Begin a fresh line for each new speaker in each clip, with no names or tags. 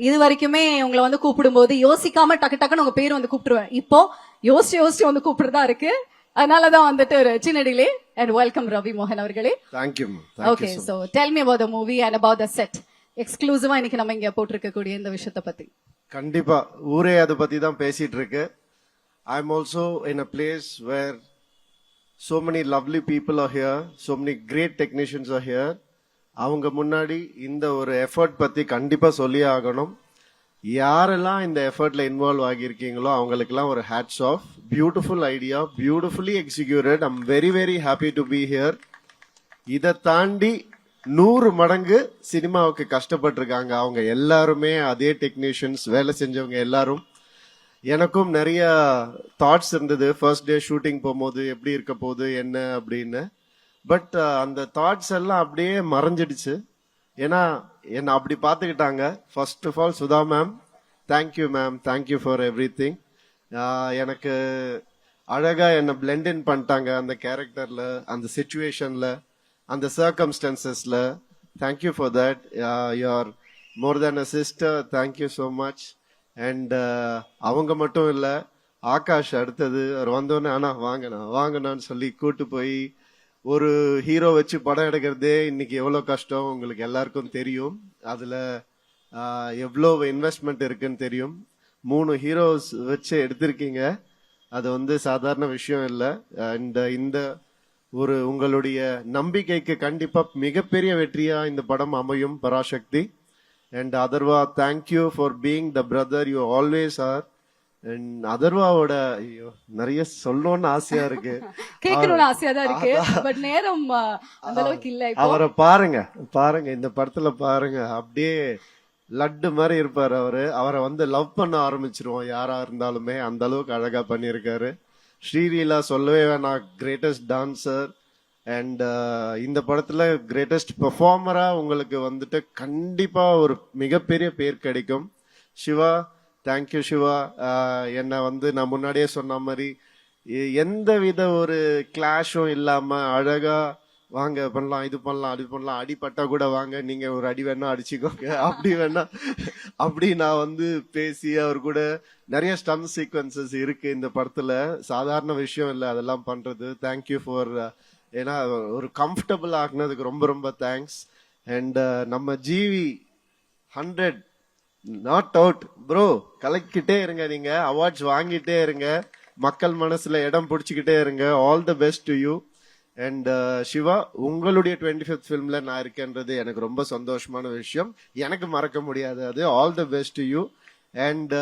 இது வரைக்குமே உங்களை வந்து கூப்பிடும்போது யோசிக்காம டக்கு டக்குன்னு உங்க பேர் வந்து கூப்பிட்டுருவேன். இப்போ யோசிச்சு யோசிச்சு வந்து கூப்பிடுறதா இருக்கு. அதனாலதான் வந்துட்டு ஒரு சின்ன டிலே அண்ட் வெல்கம் ரவி மோகன் அவர்களே
thank you
okay so tell me about the movie and about the set எக்ஸ்க்ளூசிவா இன்னைக்கு நம்ம இங்க போட்டிருக்கக்கூடிய இந்த விஷயத்தை பத்தி.
கண்டிப்பா ஊரே அதை பத்தி தான் பேசிட்டு இருக்கு I am also in a place where so many lovely people are here so many great technicians are here. அவங்க முன்னாடி இந்த ஒரு எஃபர்ட் பத்தி கண்டிப்பா சொல்லியே ஆகணும். யாரெல்லாம் இந்த எஃபர்ட்ல இன்வால்வ் ஆகியிருக்கீங்களோ அவங்களுக்கெல்லாம் ஒரு hats off beautiful idea beautifully executed I'm very very happy to be here இதை தாண்டி நூறு மடங்கு சினிமாவுக்கு கஷ்டப்பட்டிருக்காங்க. அவங்க எல்லாருமே அதே டெக்னீஷியன்ஸ் வேலை செஞ்சவங்க எல்லாரும். எனக்கும் நிறைய தாட்ஸ் இருந்தது. ஃபர்ஸ்ட் டே ஷூட்டிங் போகும்போது எப்படி இருக்க போகுது என்ன அப்படின்னு. பட் uh, அந்த தாட்ஸ் எல்லாம் அப்படியே மறைஞ்சிடுச்சு. ஏன்னா என்னை அப்படி பார்த்துக்கிட்டாங்க. First of all Sudha ma'am thank you ma'am thank you for everything எனக்கு அழகாக என்னை blend பண்ணிட்டாங்க அந்த கேரக்டரில் அந்த சுச்சுவேஷனில் அந்த சர்க்கம்ஸ்டன்சஸில் thank you for that you more than a sister thank you so much and அவங்க மட்டும் இல்லை ஆகாஷ் அடுத்தது அவர் வந்தோடனே ஆனால் வாங்கண்ணா வாங்கண்ணான்னு சொல்லி கூட்டு போய் ஒரு ஹீரோ வச்சு படம் எடுக்கிறதே இன்னைக்கு எவ்வளோ கஷ்டம் உங்களுக்கு எல்லாருக்கும் தெரியும். அதில் எவ்வளோ இன்வெஸ்ட்மெண்ட் இருக்குன்னு தெரியும். மூணு ஹீரோஸ் வச்சு எடுத்திருக்கீங்க. அது வந்து சாதாரண விஷயம் இல்லை. இந்த இந்த ஒரு உங்களுடைய நம்பிக்கைக்கு கண்டிப்பாக மிகப்பெரிய வெற்றியாக இந்த படம் அமையும் Parasakthi. And Atharvaa thank you for being the brother you always are and அதர்வாவோட ஐயோ நிறைய சொல்லணும்னு ஆசையா இருக்கு.
கேட்கணும்னு ஆசையா தான் இருக்கு. பட் நேரம் அந்த அளவுக்கு இல்ல
அவரை பாருங்க பாருங்க இந்த படத்துல பாருங்க. அப்படியே லட்டு மாதிரி இருப்பாரு அவரு. அவரை வந்து லவ் பண்ண ஆரம்பிச்சிருவோம் யாரா இருந்தாலுமே. அந்த அளவுக்கு அழகா பண்ணியிருக்காரு. ஸ்ரீலீலா சொல்லவே வேணாம் கிரேட்டஸ்ட் டான்சர் அண்ட் இந்த படத்துல கிரேட்டஸ்ட் பெர்ஃபார்மரா உங்களுக்கு வந்துட்டு கண்டிப்பா ஒரு மிகப்பெரிய பேர் கிடைக்கும். சிவா தேங்க்யூ சிவா என்னை வந்து நான் முன்னாடியே சொன்ன மாதிரி எந்த வித ஒரு கிளாஷும் இல்லாமல் அழகாக வாங்க பண்ணலாம் இது பண்ணலாம் அது பண்ணலாம் அடிப்பட்டால் கூட வாங்க நீங்க ஒரு அடி வேணா அடிச்சுக்கோங்க. அப்படி வேணா அப்படி நான் வந்து பேசி அவர் கூட நிறைய ஸ்டம் சீக்வன்சஸ் இருக்கு இந்த படத்துல. சாதாரண விஷயம் இல்லை அதெல்லாம் பண்றது. தேங்க்யூ ஃபார் ஏன்னா ஒரு கம்ஃபர்டபுள் ஆக்குனதுக்கு ரொம்ப ரொம்ப தேங்க்ஸ் அண்ட் நம்ம GV hundred not out bro கலக்கிட்டே இருங்க நீங்க. அவார்ட்ஸ் வாங்கிட்டே இருங்க. மக்கள் மனசுல இடம் பிடிச்சிக்கிட்டே இருங்க. All the best to you and Siva உங்களுடைய டுவெண்ட்டி ஃபிஃப்த் ஃபிலிம்ல நான் இருக்கேன்றது எனக்கு ரொம்ப சந்தோஷமான விஷயம். எனக்கு மறக்க முடியாது அது. All the best to you and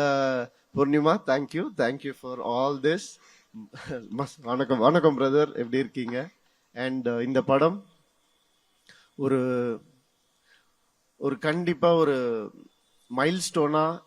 Poornima thank you thank you for all this வணக்கம். வணக்கம் பிரதர் எப்படி இருக்கீங்க? அண்ட் uh, இந்த படம் ஒரு ஒரு கண்டிப்பாக ஒரு மைல்ஸ்டோனாக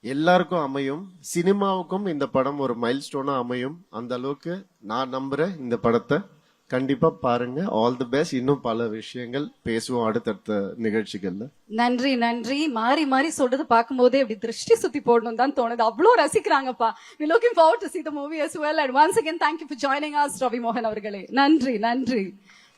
எல்லாருக்கும் அமையும். சினிமாவுக்கும் இந்த படம் ஒரு மைல்ஸ்டோனா அமையும். அந்த அளவுக்கு நான் நம்புறேன் இந்த படத்தை கண்டிப்பா பாருங்க. ஆல் தி பெஸ்ட் இன்னும் பல விஷயங்கள் பேசுவோம் அடுத்தடுத்த நிகழ்ச்சிகள்ல.
நன்றி நன்றி. மாறி மாறி சொல்றது பார்க்கும்போதே இப்படி திருஷ்டி சுத்தி போடணும் தான் தோணுது. அவ்வளோ ரசிக்கிறாங்கப்பா. We looking forward to see the movie as well and once again thank you for joining joining Ravi மோகன் அவர்களே. நன்றி நன்றி.